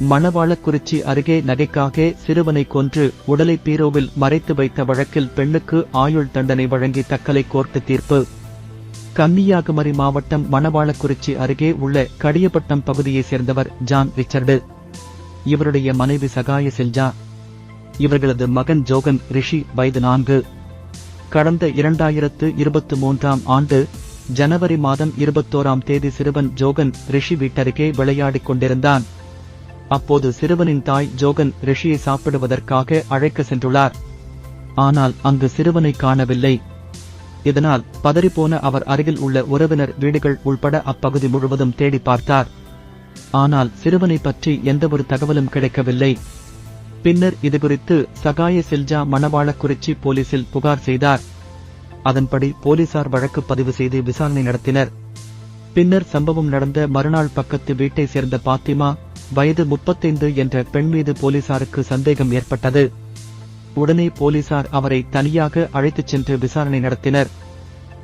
மணவாளக்குறிச்சி அருகே நகைக்காக சிறுவனை கொன்று உடலை பீரோவில் மறைத்து வைத்த வழக்கில் பெண்ணுக்கு ஆயுள் தண்டனை வழங்கி தக்கலை கோர்ட்டு தீர்ப்பு. கன்னியாகுமரி மாவட்டம் மணவாளக்குறிச்சி அருகே உள்ள கடியப்பட்டம் பகுதியைச் சேர்ந்தவர் ஜான் ரிச்சர்டு. இவருடைய மனைவி சகாய செல்ஜா. இவர்களது மகன் ஜோகன் ரிஷி வயது நான்கு. கடந்த இரண்டாயிரத்து இருபத்து மூன்றாம் ஆண்டு ஜனவரி மாதம் இருபத்தோராம் தேதி சிறுவன் ஜோகன் ரிஷி வீட்டருகே விளையாடிக் கொண்டிருந்தான். அப்போது சிறுவனின் தாய் ஜோகன் ரிஷியை சாப்பிடுவதற்காக அழைக்க சென்றுள்ளார். ஆனால் அங்கு சிறுவனை காணவில்லை. இதனால் பதறிப்போன அவர் அருகில் உள்ள உறவினர் வீடுகள் உள்பட அப்பகுதி முழுவதும் தேடி பார்த்தார். ஆனால் சிறுவனை பற்றி எந்தவொரு தகவலும் கிடைக்கவில்லை. பின்னர் இதுகுறித்து சகாய செல்ஜா மணவாளக்குறிச்சி போலீசில் புகார் செய்தார். அதன்படி போலீசார் வழக்கு பதிவு செய்து விசாரணை நடத்தினர். பின்னர் சம்பவம் நடந்த மறுநாள் பக்கத்து வீட்டை சேர்ந்த பாத்திமா வயது முப்பத்தைந்து என்ற பெண் மீது போலீசாருக்கு சந்தேகம் ஏற்பட்டது. உடனே போலீசார் அவரை தனியாக அழைத்துச் சென்று விசாரணை நடத்தினர்.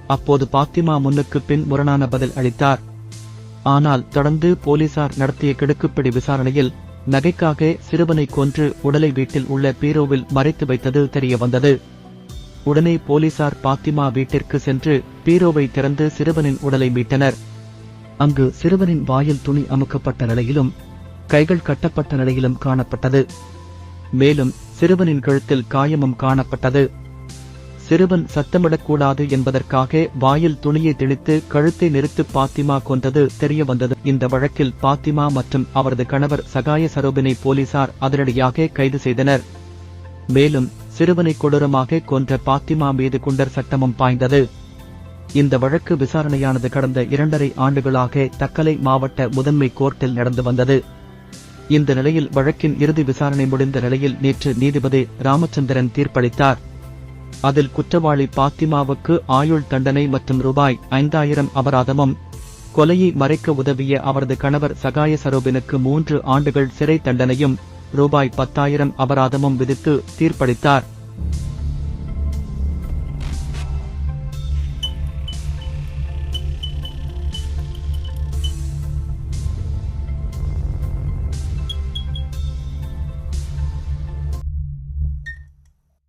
அப்போது பாத்திமா முன்னுக்கு பின் முரணான பதில் அளித்தார். ஆனால் தொடர்ந்து போலீசார் நடத்திய கிடுக்குப்பிடி விசாரணையில் நகைக்காக சிறுவனை கொன்று உடலை வீட்டில் உள்ள பீரோவில் மறைத்து வைத்தது தெரிய வந்தது. உடனே போலீசார் பாத்திமா வீட்டிற்கு சென்று பீரோவை திறந்து சிறுவனின் உடலை மீட்டனர். அங்கு சிறுவனின் வாயில் துணி அமுக்கப்பட்ட நிலையிலும் கைகள் கட்டப்பட்ட நிலையிலும் காணப்பட்டது. மேலும் சிறுவனின் கழுத்தில் காயமும் காணப்பட்டது. சிறுவன் சத்தமிடக்கூடாது என்பதற்காக வாயில் துணியை திணித்து கழுத்தை நிறுத்து பாத்திமா கொன்றது தெரிய வந்தது. இந்த வழக்கில் பாத்திமா மற்றும் அவரது கணவர் சகாய சரோபினை போலீசார் அதிரடியாக கைது செய்தனர். மேலும் சிறுவனை கொடூரமாக கொன்ற பாத்திமா மீது குண்டர் சட்டமும் பாய்ந்தது. இந்த வழக்கு விசாரணையானது கடந்த இரண்டரை ஆண்டுகளாக தக்கலை மாவட்ட முதன்மை கோர்ட்டில் நடந்து வந்தது. இந்த நிலையில் வழக்கின் இறுதி விசாரணை முடிந்த நிலையில் நேற்று நீதிபதி ராமச்சந்திரன் தீர்ப்பளித்தார். அதில் குற்றவாளி பாத்திமாவுக்கு ஆயுள் தண்டனை மற்றும் ரூபாய் ஐந்தாயிரம் அபராதமும் கொலையை மறைக்க உதவிய அவரது கணவர் சகாய சரோபினுக்கு மூன்று ஆண்டுகள் சிறை தண்டனையும் ரூபாய் பத்தாயிரம் அபராதமும் விதித்து தீர்ப்பளித்தார்.